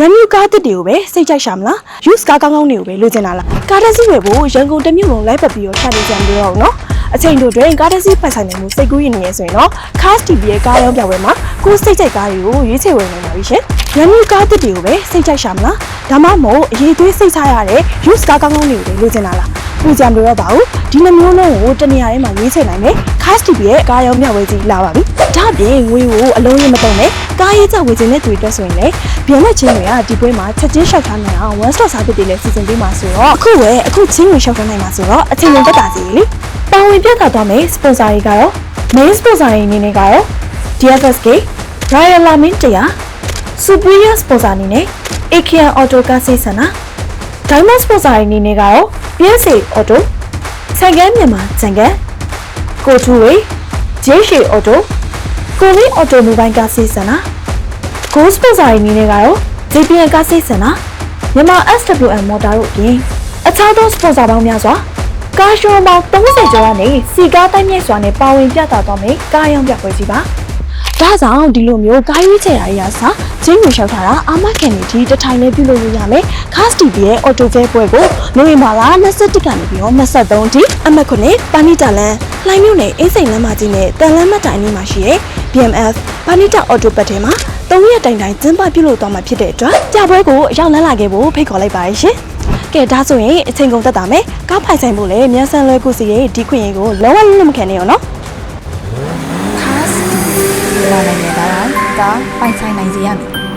brand new ကားတစ်တွေကိုပဲစိတ်ကြိုက်ရှာမလား use ကားကောင်းကောင်းတွေကိုပဲလိုချင်တာလားကားတစ်စီးဝယ်ဖို့ရန်ကုန်တစ်မြို့လုံးလိုက်ပတ်ပြီးတော့ရှာနေကြမလို့တော့နော်အချိန်တို့တွင်ကားတစ်စီးပိုင်ဆိုင်နိုင်မှုစိတ်ကူးရင်နေရဆိုရင်တော့ Cars TV ရဲ့ကားရောင်းပြပွဲမှာကိုယ်စိတ်ကြိုက်ကားတွေကိုရွေးချယ်ဝယ်နိုင်ပါပြီရှင် brand new ကားတစ်တွေကိုပဲစိတ်ကြိုက်ရှာမလားဒါမှမဟုတ်အရေးသွေးစိတ်ချရတဲ့ use ကားကောင်းကောင်းတွေကိုပဲလိုချင်တာလား ပူကြံလို့တော့ပါဘူးဒီနှမျိုးလုံးကိုတနေရာထဲမှာရွေးချယ်နိုင်မယ် Cars TV ရဲ့ကားရောင်းပြပွဲကြီးလာပါပြီဒါ့အပြင်ငွေကိုအလုံးရင်မတုံနဲ့ကားရေးကြဝယ်ခြင်းတဲ့သူတွေအတွက်ဆိုရင်လည်းပြန်လက်ချင်းတွေကဒီပွဲမှာချက်ချင်းလျှောက်ထားနိုင်အောင် one stop service တွေလည်းစီစဉ်ပေးမှာဆိုတော့အခုပဲအခုချင်းငွေလျှောက်ထားနိုင်မှာဆိုတော့အချိန်ရင်တက်တာစီလေပါဝင်ပြသသွားမယ် sponsor တွေကတော့ main sponsor တွေအနေနဲ့ကတော့ DFSK Royal Lamin တရား Superior sponsor အနေနဲ့ AKN Auto Car စိတ်ဆန္ဒ Diamond sponsor တွေအနေနဲ့ကတော့ PSA Auto ဆန်ကန်းမြန်မာဆန်ကန်းကိုထူဝေဂျေးရှေ Auto ကိုဝင်း Auto Mobile ကားစိတ်ဆန္ဒ Go sponsor တွေအနေနဲ့ကတော့ JPN ကားစိတ်ဆန္ဒမြန်မာ SWM Motor တို့အပြင်အခြားသော sponsor ပေါင်းများစွာကားရှုံးပေါင်း30ကျော်ကနေစီကားတိုင်းမြင့်စွာနဲ့ပါဝင်ပြသသွားမယ်ကားရောင်းပြပွဲကြီးပါ ဒါကြောင့်ဒီလိုမျိုးကားရွေးချယ်ရာအရာစားချင်းကိုလျှောက်ထားတာအာမခံနေဒီတစ်ထိုင်နဲ့ပြုလုပ်လို့ရမယ်။ Cast TV ရဲ့ Auto Fair ပွဲကိုနိုဝင်ဘာလ21ကနေပြီးတော့23အထိအမှတ်9ပါနီတာလန်လှိုင်းမြို့နယ်အင်းစိန်လမ်းမကြီးနဲ့တန်လန်းမတိုင်လေးမှာရှိတဲ့ BMF ပါနီတာ Auto ပတ်ထဲမှာ3ရက်တိုင်တိုင်ကျင်းပပြုလုပ်သွားမှာဖြစ်တဲ့အတွက်ကြပွဲကိုအရောက်လန်းလာခဲ့ဖို့ဖိတ်ခေါ်လိုက်ပါရရှင်။ကဲဒါဆိုရင်အချိန်ကုန်တက်တာမယ်။ကားဖိုင်ဆိုင်ဖို့လည်းမြန်ဆန်လွယ်ကူစီရဲ့ဒီခွင့်ရင်ကိုလုံးဝလုံးမခံနဲ့ရောနော်။ ပိုင်ဆိုင်နိုင်စေရမယ်